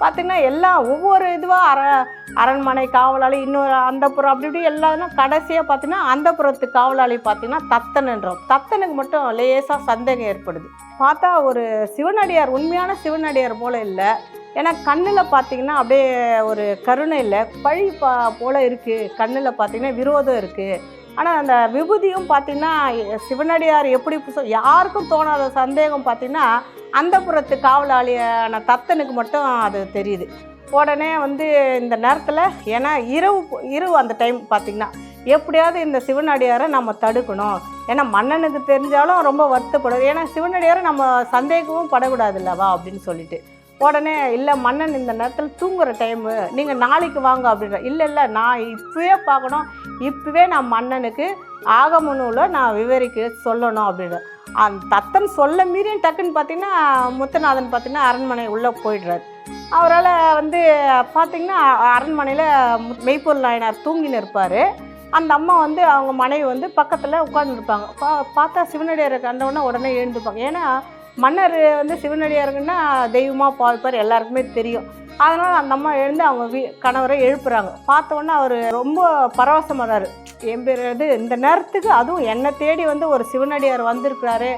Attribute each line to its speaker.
Speaker 1: பார்த்திங்கன்னா எல்லாம் ஒவ்வொரு இதுவாக அர அரண்மனை காவலாளி இன்னொரு அந்தப்புறம் அப்படி இப்படி எல்லாரும் கடைசியாக பார்த்தீங்கன்னா அந்தப்புறத்து காவலாளி பார்த்தீங்கன்னா தத்தனுன்றோம். தத்தனுக்கு மட்டும் லேசாக சந்தேகம் ஏற்படுது. பார்த்தா ஒரு சிவனடியார் உண்மையான சிவனடியார் போல் இல்லை. ஏன்னா கண்ணில் பார்த்தீங்கன்னா அப்படியே ஒரு கருணை இல்லை. பழி பா போல் இருக்குது கண்ணில் பார்த்தீங்கன்னா விரோதம் இருக்குது ஆனால் அந்த விபூதியும் பார்த்தீங்கன்னா சிவனடியார் எப்படி யாருக்கும் தோணாத சந்தேகம் பார்த்திங்கன்னா அந்தப்புறத்து காவலாளியான தத்தனுக்கு மட்டும் அது தெரியுது. உடனே வந்து இந்த நேரத்தில் ஏன்னா இரவு இரவு அந்த டைம் பார்த்திங்கன்னா எப்படியாவது இந்த சிவனடியாரை நம்ம தடுக்கணும். ஏன்னா மன்னனுக்கு தெரிஞ்சாலும் ரொம்ப வருத்தப்படும். ஏன்னா சிவனடியாரை நம்ம சந்தேகமும் படக்கூடாது இல்லவா? அப்படின்னு சொல்லிட்டு. உடனே இல்லை மன்னன் இந்த நேரத்தில் தூங்குகிற டைமு நீங்கள் நாளைக்கு வாங்க அப்படின்ற. இல்லை இல்லை நான் இப்போவே பார்க்கணும். இப்போவே நான் மன்னனுக்கு ஆகம நான் விவரிக்க சொல்லணும் அப்படின்னு அந்த தத்தன் சொல்ல மீறியும் டக்குன்னு பார்த்தீங்கன்னா முத்தநாதன் பார்த்தீங்கன்னா அரண்மனை உள்ளே போயிடுறாரு. அவரால் வந்து பார்த்திங்கன்னா அரண்மனையில் மெய்ப்பொருள் நாயனார் தூங்கின்னு இருப்பார். அந்த அம்மா வந்து அவங்க மனைவி வந்து பக்கத்தில் உட்காந்துருப்பாங்க பா பார்த்தா சிவனடியாரை கண்டவுடனே உடனே எழுந்துப்பாங்க. ஏன்னா மன்னர் வந்து சிவனடியாருங்கன்னா தெய்வமாக பார்ப்பார் எல்லாருக்குமே தெரியும். அதனால் அந்த அம்மா எழுந்து அவங்க வீ கணவரை எழுப்புறாங்க. பார்த்தோன்னே அவர் ரொம்ப பரவசமானார். என் பேர் இது இந்த நேரத்துக்கு அதுவும் என்னை தேடி வந்து ஒரு சிவனடியார் வந்திருக்கிறாரு